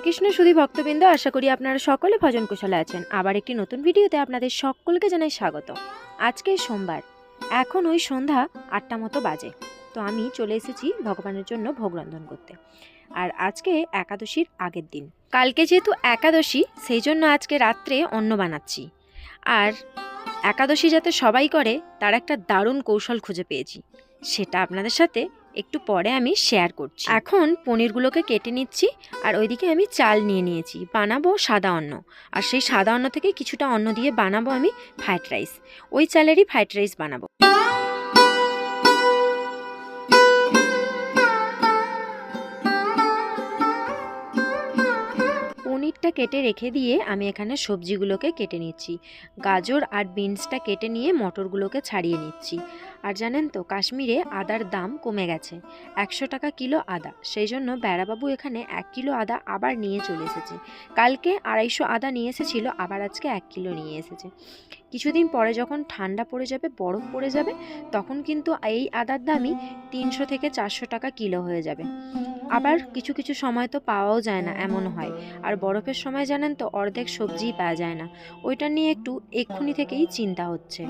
হরে কৃষ্ণ সুধী ভক্তবৃন্দ, আশা করি আপনারা সকলে ভজন কুশলে আছেন। আবার একটি নতুন ভিডিওতে আপনাদের সকলকে জানাই স্বাগত। আজকে সোমবার, এখন ওই সন্ধ্যা আটটা মতো বাজে, তো আমি চলে এসেছি ভগবানের জন্য ভোগ রন্ধন করতে। আর আজকে একাদশীর আগের দিন। কালকে যেহেতু একাদশী, সেই জন্য আজকে রাত্রে অন্ন বানাচ্ছি। আর একাদশী যাতে সবাই করে, তার একটা দারুণ কৌশল খুঁজে পেয়েছি। সেটা আপনাদের সাথে একটু পরে আমি শেয়ার করছি। এখন পনিরগুলোকে কেটে নিচ্ছি, আর ওইদিকে আমি চাল নিয়ে নিয়েছি, বানাবো সাদা অন্ন। আর সেই সাদা অন্ন থেকে কিছুটা অন্ন দিয়ে বানাবো আমি ফ্রাইড রাইস ওই চালেরই ফ্রাইড রাইস বানাবো। পনিরটা কেটে রেখে দিয়ে আমি এখানে সবজিগুলোকে কেটে নিচ্ছি। গাজর আর বিনসটা কেটে নিয়ে মটরগুলোকে ছাড়িয়ে নিচ্ছি। আর জানেন তো, কাশ্মীরে আদার দাম কমে গেছে। একশো টাকা কিলো আদা। সেই জন্য বেড়াবাবু এখানে এক কিলো আদা আবার নিয়ে চলে এসেছে। কালকে আড়াইশো আদা নিয়ে এসেছিল, আবার আজকে এক কিলো নিয়ে এসেছে। কিছুদিন পরে যখন ঠান্ডা পড়ে যাবে, বরফ পড়ে যাবে, তখন কিন্তু এই আদার দামই তিনশো থেকে চারশো টাকা কিলো হয়ে যাবে। আবার কিছু কিছু সময় তো পাওয়াও যায় না, এমন হয়। আর বরফের সময় জানেন তো, অর্ধেক সবজিই পাওয়া যায় না। ওইটা নিয়ে একটু এক্ষুনি থেকেই চিন্তা হচ্ছে।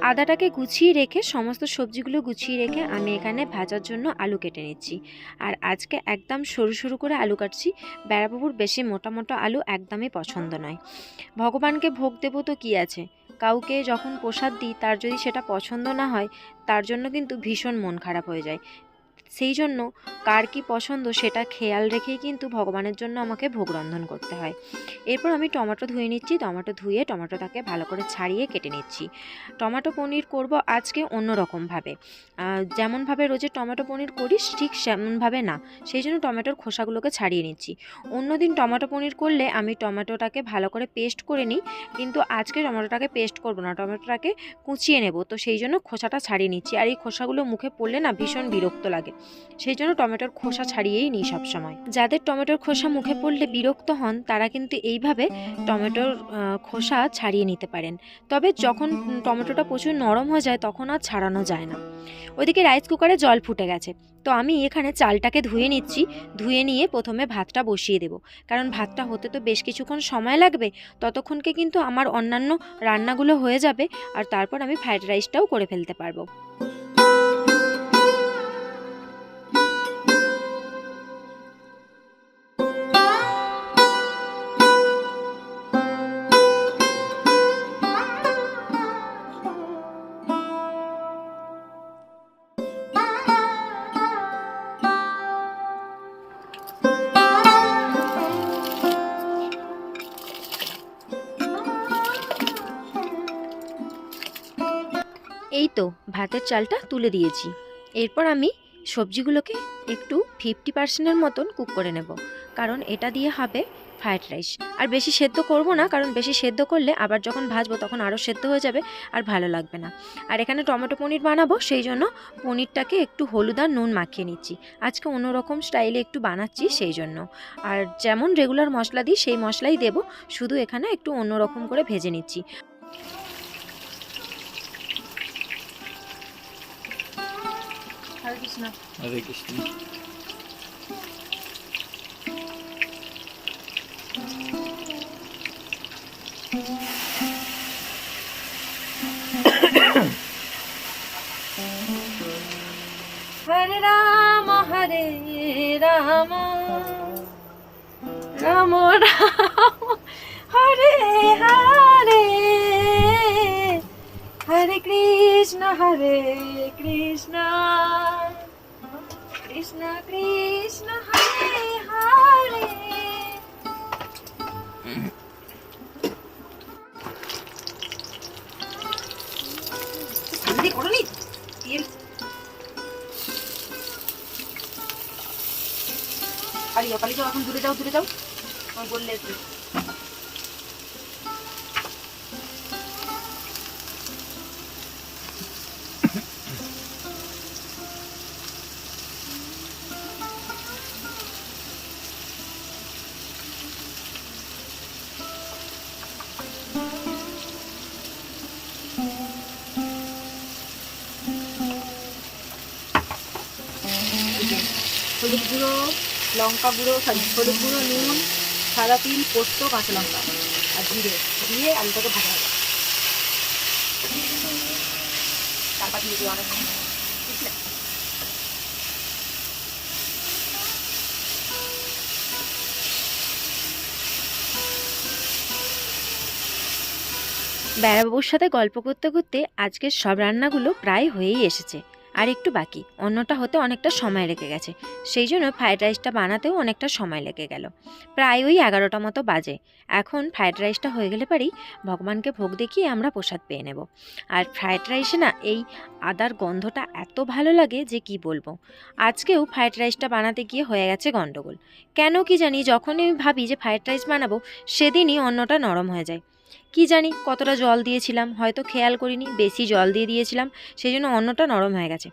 আদাটাকে গুছিয়ে রেখে সমস্ত সবজিগুলো গুছিয়ে রেখে আমি এখানে ভাজার জন্য আলু কেটে নিচ্ছি। আর আজকে একদম সরু সরু করে আলু কাটছি। বেড়াবাবুর বেশি মোটা মোটা আলু একদমই পছন্দ নয়। ভগবানকে ভোগ দেবো তো কী আছে? কাউকে যখন প্রসাদ দিই, তার যদি সেটা পছন্দ না হয়, তার জন্য কিন্তু ভীষণ মন খারাপ হয়ে যায়। সেই জন্য কার কি পছন্দ সেটা খেয়াল রেখেই কিন্তু ভগবানের জন্য আমাকে ভোগ রন্ধন করতে হয়। এরপর আমি টমেটো ধুয়ে নিচ্ছি, টমেটো ধুয়ে টমেটোটাকে ভালো করে ছাড়িয়ে কেটে নিচ্ছি। টমেটো পনির করব আজকে অন্য রকমভাবে যেমনভাবে রোজে টমেটো পনির করিস ঠিক সেমনভাবে না, সেই জন্য টমেটোর খোসাগুলোকে ছাড়িয়ে নিচ্ছি। অন্যদিন টমেটো পনির করলে আমি টমেটোটাকে ভালো করে পেস্ট করে নিই, কিন্তু আজকে টমেটোটাকে পেস্ট করব না, টমেটোটাকে কুচিয়ে নেব, তো সেই জন্য খোসাটা ছাড়িয়ে নিচ্ছি। আর এই খোসাগুলো মুখে পড়লে না ভীষণ বিরক্ত লাগে। সেই জন্য টমেটোর খোসা ছাড়িয়েই নিই সবসময়। যাদের টমেটোর খোসা মুখে পড়লে বিরক্ত হন, তারা কিন্তু এইভাবে টমেটোর খোসা ছাড়িয়ে নিতে পারেন। তবে যখন টমেটোটা প্রচুর নরম হয়ে যায়, তখন আর ছাড়ানো যায় না। ওইদিকে রাইস কুকারে জল ফুটে গেছে। তো আমি এখানে চালটাকে ধুয়ে নিচ্ছি। ধুয়ে নিয়ে প্রথমে ভাতটা বসিয়ে দেব। কারণ ভাতটা হতে তো বেশ কিছুক্ষণ সময় লাগবে। ততক্ষণকে কিন্তু আমার অন্যান্য রান্নাগুলো হয়ে যাবে। আর তারপর আমি ফ্রাইড রাইসটাও করে ফেলতে পারব। তো, ভাতের চালটা তুলে দিয়েছি। এরপর আমি সবজিগুলোকে একটু ফিফটি পার্সেন্টের মতন কুক করে নেব। কারণ এটা দিয়ে হবে ফ্রায়েড রাইস আর বেশি সেদ্ধ করব না, কারণ বেশি সেদ্ধ করলে আবার যখন ভাজবো তখন আরও সেদ্ধ হয়ে যাবে আর ভালো লাগবে না। আর এখানে টমেটো পনির বানাবো, সেই জন্য পনিরটাকে একটু হলুদ আর নুন মাখিয়ে নিচ্ছি। আজকে অন্যরকম স্টাইলে একটু বানাচ্ছি সেই জন্য। আর যেমন রেগুলার মশলা দিই, সেই মশলাই দেবো, শুধু এখানে একটু অন্যরকম করে ভেজে নিচ্ছি। হরে কৃষ্ণ হরে কৃষ্ণ হরে রাম হরে রাম রাম রাম হরে হরে কৃষ্ণ হরে কৃষ্ণ। কৃষ্ণ কৃষ্ণ, হরে হরে। পালিয়ে যাও এখন দূরে যাও দূরে যাও। বললে হলুদ গুঁড়ো, লঙ্কা গুঁড়ো হলুদ গুঁড়ো, নুন, সাদা তিল, পোস্ত, কাঁচা লঙ্কা আর জিরে দিয়ে আলুটাকে ভাজা হবে। অনেক বেড়াবাবুর সাথে গল্প করতে করতে আজকের সব রান্নাগুলো প্রায় হয়েই এসেছে। আর একটু বাকি, অন্যটা হতে অনেকটা সময় লেগে গেছে। সেই জন্য ফ্রায়েড রাইসটা বানাতেও অনেকটা সময় লেগে গেল। প্রায় ওই এগারোটা মতো বাজে। এখন ফ্রায়েড রাইসটা হয়ে গেলে পারেই ভগবানকে ভোগ দেখিয়ে আমরা প্রসাদ পেয়ে নেব। আর ফ্রায়েড রাইসে না এই আদার গন্ধটা এত ভালো লাগে যে কি বলব? আজকেও ফ্রায়েড রাইসটা বানাতে গিয়ে হয়ে গেছে গন্ডগোল। কেন কি জানি যখনই আমি ভাবি যে ফ্রায়েড রাইস বানাবো, সেদিনই অন্যটা নরম হয়ে যায়। কি জানি কতটা জল দিয়েছিলাম, হয়তো খেয়াল করিনি, বেশি জল দিয়ে দিয়েছিলাম সেই জন্য অন্নটা নরম হয়ে গেছে।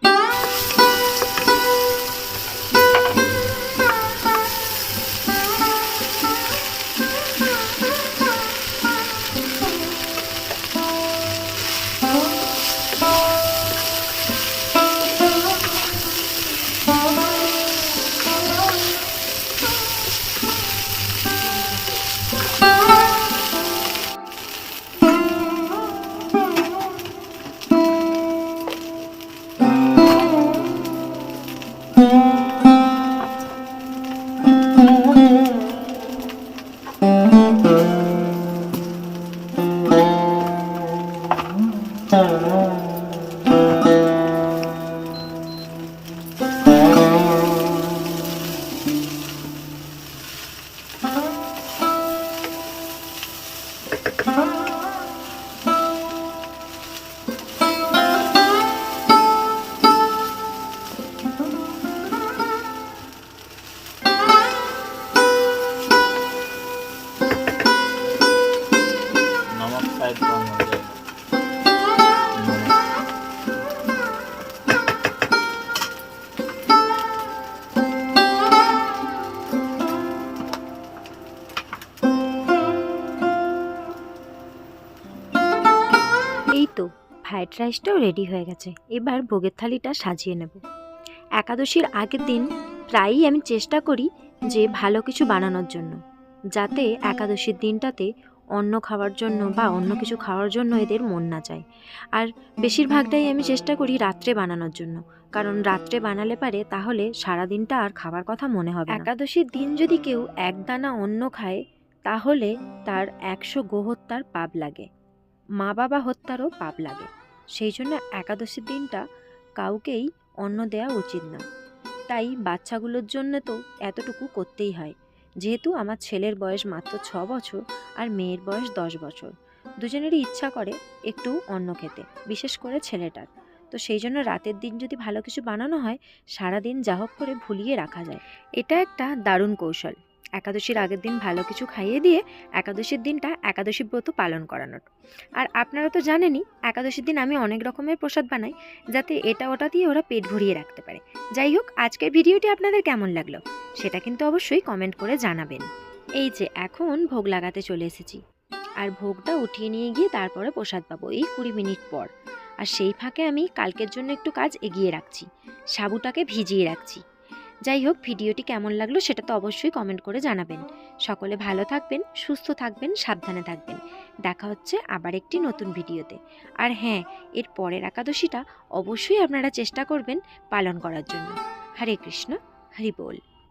ফ্রায়েড রাইসটাও রেডি হয়ে গেছে। এবার ভোগের থালিটা সাজিয়ে নেব। একাদশীর আগের দিন প্রায়ই আমি চেষ্টা করি যে ভালো কিছু বানানোর জন্য, যাতে একাদশীর দিনটাতে অন্ন খাওয়ার জন্য বা অন্য কিছু খাওয়ার জন্য এদের মন না চায় আর বেশিরভাগটাই আমি চেষ্টা করি রাত্রে বানানোর জন্য, কারণ রাত্রে বানালে পারে তাহলে সারা দিনটা আর খাবার কথা মনে হবে একাদশীর দিন যদি কেউ এক দানা অন্ন খায়, তাহলে তার একশো গোহত্যার পাপ লাগে। মা বাবা হত্যারও পাপ লাগে। সেই জন্য একাদশীর দিনটা কাউকেই অন্ন দেওয়া উচিত না। তাই বাচ্চাগুলোর জন্য তো এতটুকু করতেই হয়। যেহেতু আমার ছেলের বয়স মাত্র ছ বছর আর মেয়ের বয়স দশ বছর। দুজনেরই ইচ্ছা করে একটু অন্ন খেতে, বিশেষ করে ছেলেটার। তো সেই জন্য রাতের দিন যদি ভালো কিছু বানানো হয়, সারাদিন যা হোক করে ভুলিয়ে রাখা যায়। এটা একটা দারুণ কৌশল। একাদশীর আগের দিন ভালো কিছু খাইয়ে দিয়ে একাদশীর দিনটা একাদশী ব্রত পালন করানোর। আর আপনারা তো জানেনই, একাদশীর দিন আমি অনেক রকমের প্রসাদ বানাই, যাতে এটা ওটা দিয়ে ওরা পেট ভরিয়ে রাখতে পারে। যাই হোক, আজকের ভিডিওটি আপনাদের কেমন লাগল? সেটা কিন্তু অবশ্যই কমেন্ট করে জানাবেন। এই যে, এখন ভোগ লাগাতে চলে এসেছি। আর ভোগটা উঠিয়ে নিয়ে গিয়ে তারপরে প্রসাদ পাবো এই কুড়ি মিনিট পর। আর সেই ফাঁকে আমি কালকের জন্য একটু কাজ এগিয়ে রাখছি। সাবুটাকে ভিজিয়ে রাখছি। যাই হোক ভিডিওটি কেমন লাগল সেটা তো অবশ্যই কমেন্ট করে জানাবেন। সকলে ভালো থাকবেন, সুস্থ থাকবেন, সাবধানে থাকবেন। দেখা হচ্ছে আবার একটি নতুন ভিডিওতে। আর হ্যাঁ এর পরের একাদশীটা অবশ্যই আপনারা চেষ্টা করবেন পালন করার জন্য। হরে কৃষ্ণ, হরি বল।